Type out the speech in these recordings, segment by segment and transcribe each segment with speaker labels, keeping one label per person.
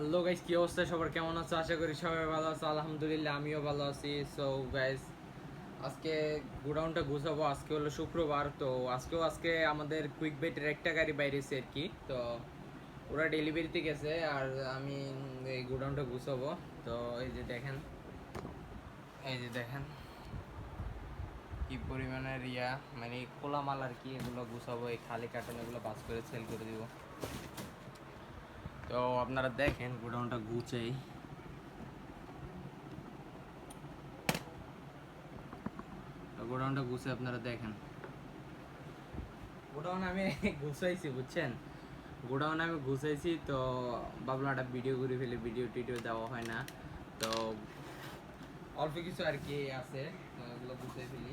Speaker 1: Hello guys কি অবস্থা? সবার কেমন আছো? আশা করি সবাই ভালো আছো। আলহামদুলিল্লাহ, আমিও ভালো আছি। সো গাইস আজকে গোডাউনটা গুছাবো। আজকে হলো শুক্রবার, তো আজকেও আজকে আমাদের কুইক বেটের একটা গাড়ি বাইরেছে আর কি। তো ওরা ডেলিভারিতে গেছে আর আমি এই গোডাউনটা গুছাবো। তো এই যে দেখেন, এই যে দেখেন, কি পরিমাণের ইয়া মানে খোলা মাল আর কি এগুলো গুছাবো। এই খালি কার্টন এগুলো বাস করে সেল করে দিব। তো আপনারা দেখেন, গোডাউনটা গুছাই। গোডাউনটা গুছে আপনারা দেখেন। গোডাউন আমি গুছাইছি, বুঝছেন? গোডাউন আমি গুছাইছি, তো ভাবলাম একটা ভিডিও করে ফেলে ভিডিও টিডিও দেওয়া হয় না। তো অল্প কিছু আর কি আছে, তো এগুলো গুছাই ফেলি।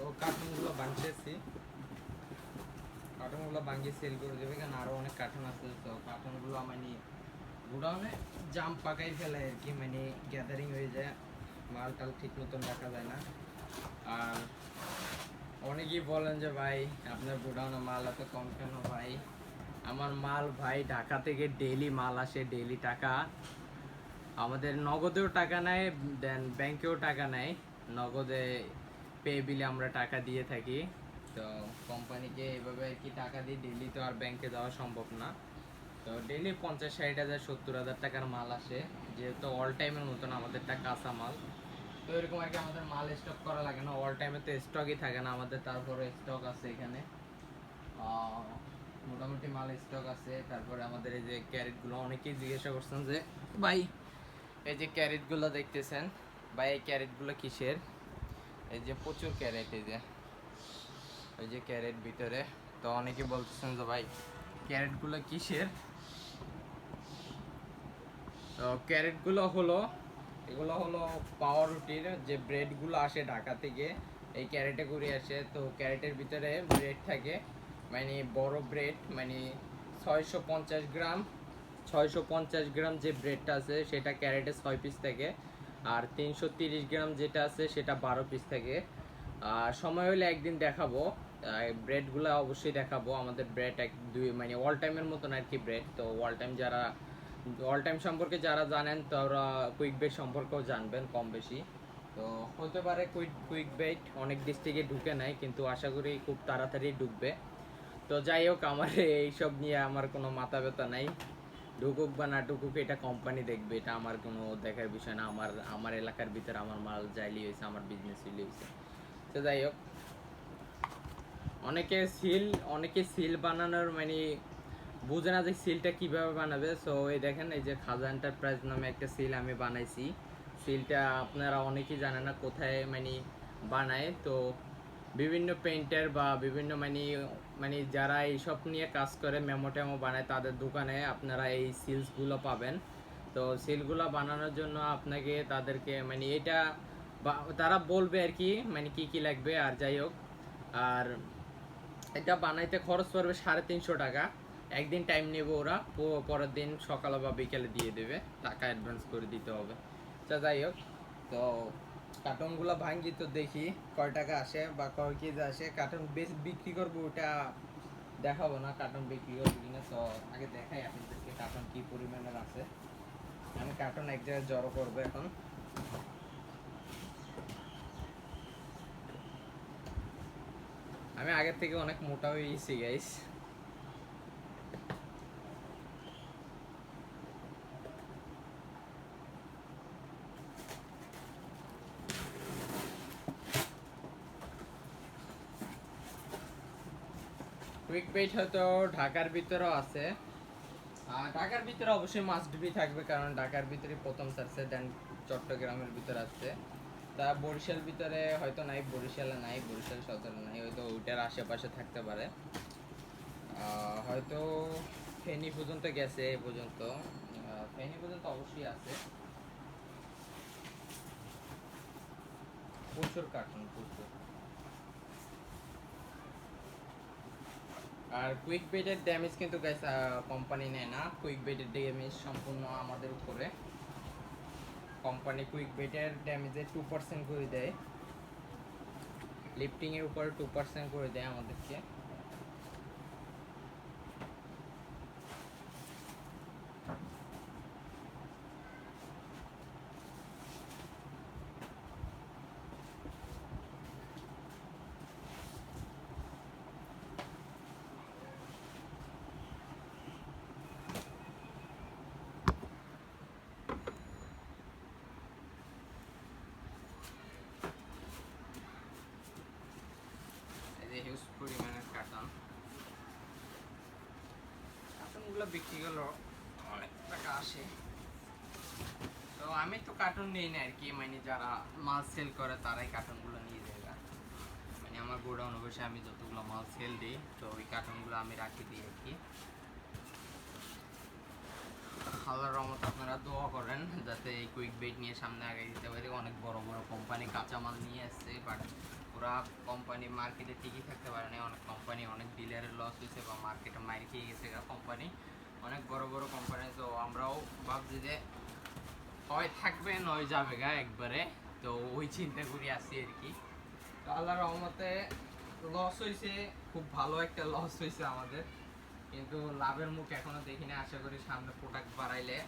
Speaker 1: তো কার্টুনগুলো বানিয়েছি কার্টুনগুলো বানিয়ে সেল করে দেবে কারণ আরও অনেক কার্টুন আছে, তো কার্টুনগুলো মানে গোডাউনে জাম পাকাই ফেলে আর কি মানে গ্যাদারিং হয়ে যায়। মাল টাল ঠিক মতন রাখা যায় না। আর অনেকেই বলেন যে, ভাই, আপনার গোডাউনে মাল এত কম কেন ভাই? আমার মাল ভাই ঢাকা থেকে ডেলি মাল আসে ডেলি টাকা। আমাদের নগদেও টাকা নেয় দেন ব্যাংকেও টাকা নেয় নগদে পে বিলে আমরা টাকা দিয়ে থাকি। তো কোম্পানিকে এভাবে আর কি টাকা দিই ডেলি তো আর ব্যাংকে যাওয়া সম্ভব না। তো ডেলি পঞ্চাশ, ষাট হাজার, সত্তর হাজার টাকার মাল আসে। যেহেতু অল টাইমের মতন আমাদেরটা কাঁচা মাল। তো এরকম আর কি আমাদের মাল স্টক করা লাগে না। অল টাইমে তো স্টকই থাকে না আমাদের তারপরে স্টক আছে এখানে। মোটামুটি মাল স্টক আছে। তারপরে আমাদের এই যে ক্যারেটগুলো অনেকেই জিজ্ঞাসা করছেন যে, ভাই, এই যে ক্যারেটগুলো দেখতেছেন, ভাই, এই ক্যারেটগুলো কিসের? এই যে প্রচুর ক্যারেট, এই যে। এই যে ক্যারেট ভিতরে। তো অনেকে বলতেছেন যে, ভাই, ক্যারেটগুলো কিসের? তো ক্যারেটগুলো হলো, এগুলো হলো পাওয়ারুটির যে ব্রেডগুলো আসে ঢাকা থেকে, এই ক্যারেটে করে আসে। তো ক্যারেটের ভিতরে ব্রেড থাকে মানে বড় ব্রেড মানে ছয়শো পঞ্চাশ গ্রাম, ছয়শো পঞ্চাশ গ্রাম যে ব্রেডটা আছে, সেটা ক্যারেটে ছয় পিস থাকে। আর তিনশো তিরিশ গ্রাম যেটা আছে সেটা বারো পিস থাকে। আর সময় হলে একদিন দেখাবো। ব্রেডগুলো অবশ্যই দেখাবো। আমাদের ব্রেড এক দুই মানে অল টাইমের মতন আর কি ব্রেড তো অল টাইম যারা অল টাইম সম্পর্কে যারা জানেন, তারা কুইক বেড সম্পর্কেও জানবেন কম বেশি। তো হতে পারে কুইক কুইক বেড অনেক ডিস্ট্রিক্টে ঢুকে নাই, কিন্তু আশা করি খুব তাড়াতাড়ি ঢুকবে। তো যাই হোক, আমার এইসব নিয়ে আমার কোনো মাথা ব্যথা নাই। ঢুকুক বা না ঢুকুক, এটা কোম্পানি দেখবে, এটা আমার কোনো দেখার বিষয় না। আমার আমার এলাকার ভিতরে আমার মাল যাইলি হয়েছে আমার বিজনেস হইলি হয়েছে তো যাই হোক, অনেকে সিল অনেকে সিল বানানোর মানে বুঝে না যে সিলটা কীভাবে বানাবে। সো এই দেখেন, এই যে খাজা এন্টারপ্রাইজ নামে একটা সিল আমি বানাইছি। সিলটা আপনারা অনেকেই জানেন না কোথায় মানে বানায়। তো বিভিন্ন পেন্টার বা বিভিন্ন মানে মানে যারা এইসব নিয়ে কাজ করে মেমো টেমো বানায়, তাদের দোকানে আপনারা এই সিলসগুলো পাবেন। তো সিলগুলো বানানোর জন্য আপনাকে তাদেরকে মানে এটা তারা বলবে আর কি মানে কি কি লাগবে আর যাই হোক। আর এটা বানাইতে খরচ পড়বে সাড়ে তিনশো টাকা। একদিন টাইম নেবে ওরা পরের দিন সকালে বা বিকেলে দিয়ে দেবে, টাকা অ্যাডভান্স করে দিতে হবে। তো যাই হোক, তো কার্টনগুলো ভাঙ্গি তো দেখি, কয় টাকা আসে বা কয় কেজি আসে। কার্টন বেশ বিক্রি করব, ওটা দেখাবো না, কার্টন বিক্রি করব কিনা। তো আগে দেখাই আপনাদেরকে কার্টন কি পরিমাণের আছে। আমি কার্টন এক জায়গায় জড়ো করব এখন। আমি আগের থেকে অনেক মোটা হয়ে গেছি গাইস কুইক বেট হয়তো ঢাকার ভিতরেও আছে। ঢাকার ভিতরে অবশ্যই মাস্ট বি থাকবে, কারণ ঢাকার ভিতরে প্রথম সারছে দেন চট্টগ্রামের ভিতরে আছে। তা বরিশাল ভিতরে হয়তো নাই, বরিশালে নাই, বরিশাল সদরে নাই, হয়তো ওইটার আশেপাশে থাকতে পারে। হয়তো ফেনী পর্যন্ত গেছে এ পর্যন্ত। ফেনী পর্যন্ত অবশ্যই আছে। প্রচুর কার্টুন প্রচুর। আর কুইক বেডের ড্যামেজ কিন্তু গ্যাস কোম্পানি নেয় না। কুইক বেডের ড্যামেজ সম্পূর্ণ আমাদের উপরে। কোম্পানি কুইক বেডের ড্যামেজে টু পার্সেন্ট করে দেয়। লিফটিংয়ের উপরে টু পার্সেন্ট করে দেয় আমাদেরকে। হিউজ পরিমাণের কার্টন কার্টনগুলো বিক্রি করলে অনেক টাকা আসে। তো আমি তো কার্টুন নেই না আর কি মানে যারা মাল সেল করে তারাই কার্টুনগুলো নিয়ে যায়। মানে আমার গোডাউন বসে আমি যতগুলো মাল সেল দিই, তো ওই কার্টুনগুলো আমি রাখি দিই আর কি। আল্লাহর রহমত আপনারা দোয়া করেন, যাতে এই কুইক বেট নিয়ে সামনে আগে দিতে পারি। অনেক বড় বড় কোম্পানি কাঁচামাল নিয়ে আসছে বাট ওরা কোম্পানি মার্কেটে টিকে থাকতে পারে না অনেক কোম্পানি অনেক ডিলারের লস হয়েছে বা মার্কেটে মাইর খেয়ে গেছে কোম্পানি অনেক বড় বড় কোম্পানি তো আমরাও ভাবছি যে হয় থাকবে, নয় যাবে গা একবারে। তো ওই চিন্তা করি আসি আর কি। তো আল্লাহর রহমতে লস হয়েছে, খুব ভালো একটা লস হয়েছে আমাদের। কিন্তু লাভের মুখ এখনও দেখিনি আশা করি সামনে প্রোডাক্ট বাড়াইলে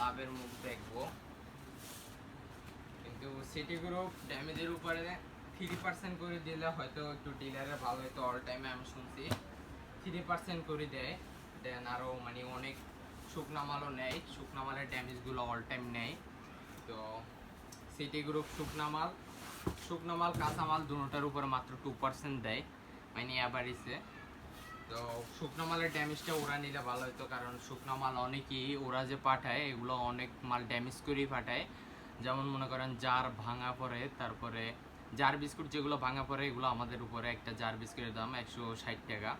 Speaker 1: লাভের মুখ দেখব। কিন্তু সিটি গ্রুপ ড্যামেজের উপরে থ্রি পার্সেন্ট করে দিলে হয়তো একটু ডিলারে ভালো হতো অল টাইমে আমি শুনছি। থ্রি পার্সেন্ট করে দেয় দেন আরও মানে অনেক শুকনা মালও নেয়, শুকনা মালের ড্যামেজগুলো অল টাইম নেয়। তো সিটি গ্রুপ শুকনা মাল, শুকনো মাল, কাঁচা মাল দুটোটার উপরে মাত্র টু পার্সেন্ট দেয় মানে অ্যাভারেজে তো শুকনো মালের ড্যামেজটা ওরা নিলে ভালো হতো কারণ শুকনো মাল অনেকেই ওরা যে পাঠায়, এগুলো অনেক মাল ড্যামেজ করেই পাঠায়। যেমন মনে করেন, জার ভাঙা পড়ে, তারপরে জার বিস্কুট যেগুলো ভাঙা পড়ে, এগুলো আমাদের উপরে একটা জার বিস্কুটের দাম একশো ষাট টাকা।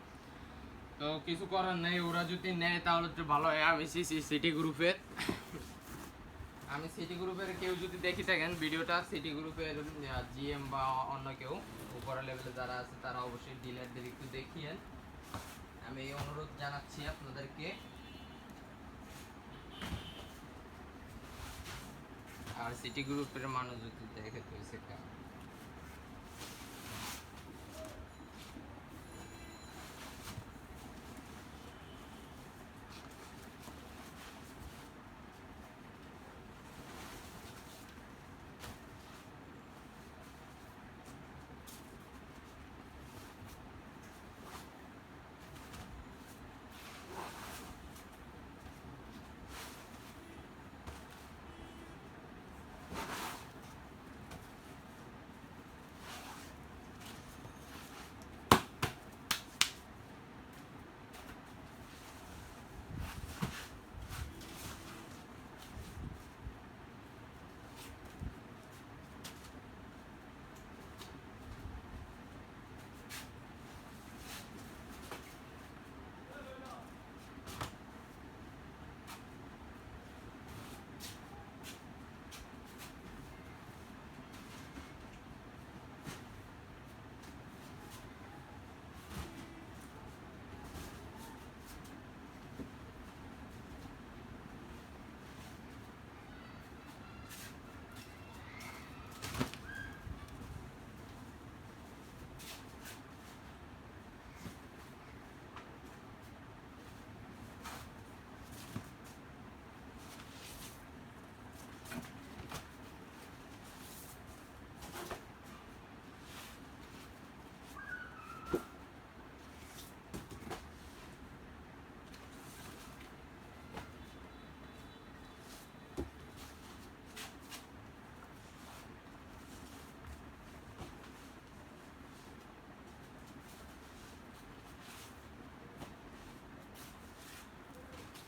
Speaker 1: তো কিছু করার নেই, ওরা যদি নেয় তাহলে তো ভালো। হয় আমি সিটি গ্রুপের। আমি সিটি গ্রুপের কেউ যদি দেখি থাকেন, ভিডিওটা সিটি গ্রুপের জিএম বা অন্য কেউ, উপরের লেভেলে যারা আছে, তারা অবশ্যই ডিলারদের একটু দেখিয়েন আমি এই অনুরোধ জানাচ্ছি আপনাদেরকে। আর সিটি গ্রুপের মানুষ যদি দেখে তো সেটা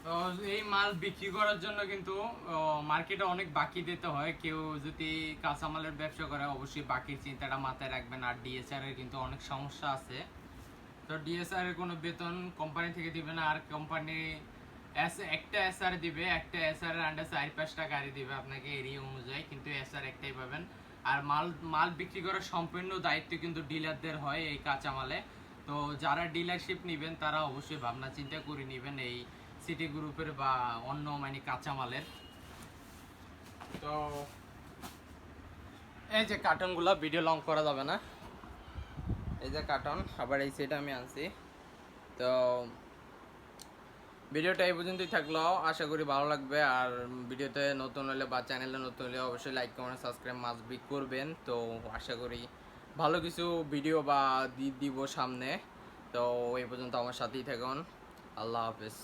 Speaker 1: তো এই মাল বিক্রি করার জন্য কিন্তু মার্কেটে অনেক বাকি দিতে হয়। কেউ যদি কাঁচামালের ব্যবসা করে, অবশ্যই বাকির চিন্তাটা মাথায় রাখবেন। আর ডিএসআর এর কিন্তু অনেক সমস্যা আছে। তো ডিএসআর এর কোনো বেতন কোম্পানি থেকে দিবে না। আর কোম্পানি এস একটা এসআর দিবে। একটা এসআর এর আন্ডার চার পাঁচটা গাড়ি দিবে আপনাকে এরিয়া অনুযায়ী। কিন্তু এসআর একটাই পাবেন। আর মাল মাল বিক্রি করার সম্পূর্ণ দায়িত্ব কিন্তু ডিলারদের হয় এই কাঁচামালে। তো যারা ডিলারশিপ নেবেন, তারা অবশ্যই ভাবনা চিন্তা করে নেবেন এই সিটি গ্রুপের বা অন্য মানে কাঁচামালের। তো এই যে কার্টনগুলো ভিডিও লং করা যাবে না। এই যে কার্টন আবার এই সেটা আমি আনছি। তো ভিডিওটা এই পর্যন্তই থাকল। আশা করি ভালো লাগবে। আর ভিডিওতে নতুন হলে বা চ্যানেলে নতুন হলে অবশ্যই like comment subscribe must be করবেন। তো আশা করি ভালো কিছু ভিডিও বা দিব সামনে। তো এই পর্যন্ত আমার সাথেই থাকুন। আল্লাহ হাফেজ।